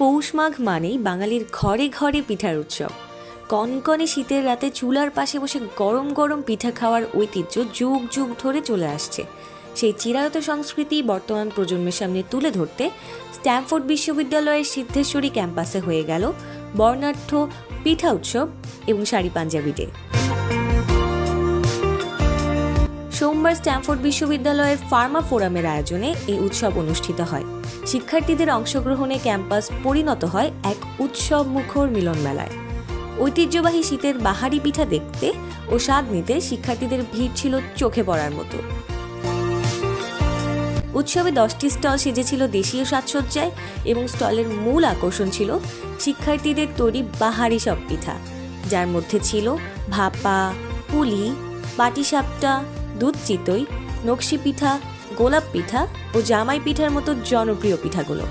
পৌষ মাঘ মানেই বাঙালির ঘরে ঘরে পিঠার উৎসব। কনকনে শীতের রাতে চুলার পাশে বসে গরম গরম পিঠা খাওয়ার ঐতিহ্য যুগ যুগ ধরে চলে আসছে। সেই চিরায়ত সংস্কৃতি বর্তমান প্রজন্মের সামনে তুলে ধরতে স্ট্যামফোর্ড বিশ্ববিদ্যালয়ের সিদ্ধেশ্বরী ক্যাম্পাসে হয়ে গেল বর্ণাঢ্য পিঠা উৎসব এবং শাড়ি পাঞ্জাবি ডে সোমবার স্ট্যামফোর্ড বিশ্ববিদ্যালয়ের ফার্মা ফোরামের আয়োজনে এই উৎসব অনুষ্ঠিত হয়। শিক্ষার্থীদের অংশগ্রহণে ক্যাম্পাস পরিণত হয় এক উৎসব মুখর মিলন মেলায় ঐতিহ্যবাহী শীতের বাহারি পিঠা দেখতে ও স্বাদ নিতে শিক্ষার্থীদের ভিড় ছিল চোখে পড়ার মতো। উৎসবে দশটি স্টল সেজেছিল দেশীয় সাজসজ্জায় এবং স্টলের মূল আকর্ষণ ছিল শিক্ষার্থীদের তৈরি বাহারি সব পিঠা, যার মধ্যে ছিল ভাপা, পুলি, পাটিসাপটা দুধ, চিতই, নকশি পিঠা, গোলাপ পিঠা ও জামাই পিঠার মতো জনপ্রিয় পিঠাগুলো।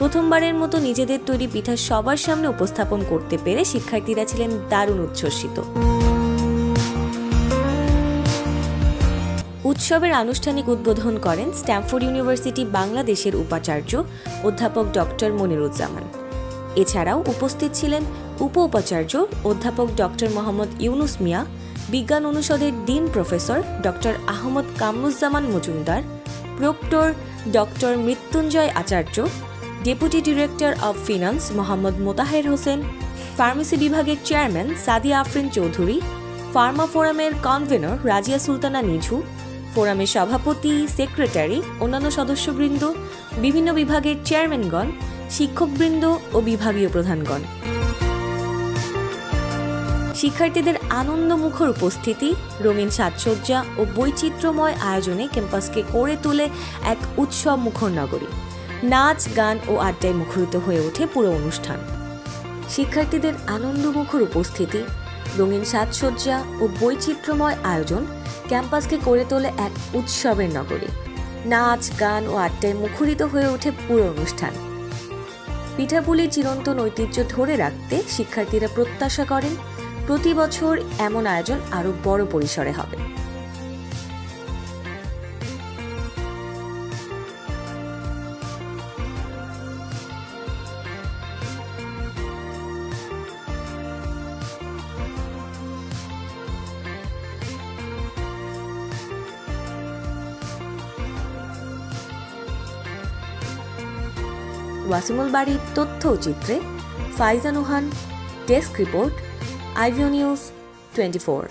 প্রথমবারের মতো নিজেদের তৈরি পিঠা সবার সামনে উপস্থাপন করতে পেরে শিক্ষার্থীরা ছিলেন দারুণ উচ্ছ্বসিত। উৎসবের আনুষ্ঠানিক উদ্বোধন করেন স্ট্যামফোর্ড ইউনিভার্সিটি বাংলাদেশের উপাচার্য অধ্যাপক ডক্টর মনিরুজ্জামান। এছাড়াও উপস্থিত ছিলেন উপ উপাচার্য অধ্যাপক ডক্টর মোহাম্মদ ইউনুস মিয়া, বিজ্ঞান অনুষদের dean professor doctor Ahmad Kamruzzaman Majumdar, proctor doctor Mrityunjoy Acharya, deputy director of finance Mohammad Motaher Hossain, pharmacy বিভাগের চেয়ারম্যান সাদিয়া আফরিন চৌধুরী, ফার্মা ফোরামের কনভেনর রাজিয়া সুলতানা নিঝু, ফোরামের সভাপতি, সেক্রেটারি, অন্যান্য সদস্যবৃন্দ, বিভিন্ন বিভাগের চেয়ারম্যানগণ শিক্ষকবৃন্দ ও বিভাগীয় প্রধানগণ। শিক্ষার্থীদের আনন্দমুখর উপস্থিতি, রঙিন সাজসজ্জা ও বৈচিত্র্যময় আয়োজনে ক্যাম্পাসকে করে তোলে এক উৎসব মুখর নগরী। নাচ, গান ও আড্ডায় মুখরিত হয়ে ওঠে পুরো অনুষ্ঠান। শিক্ষার্থীদের আনন্দমুখর উপস্থিতি, রঙিন সাজসজ্জা ও বৈচিত্র্যময় আয়োজন ক্যাম্পাসকে করে তোলে এক উৎসবের নগরী। নাচ, গান ও আড্ডায় মুখরিত হয়ে ওঠে পুরো অনুষ্ঠান। পিঠাপুলির চিরন্তন ঐতিহ্য ধরে রাখতে শিক্ষার্থীরা প্রত্যাশা করেন, প্রতি বছর এমন আয়োজন আরও বড় পরিসরে হবে। ওয়াসিমুল বাড়ির তথ্য ও চিত্রে Faizan ওহান desk report IVO news twenty four.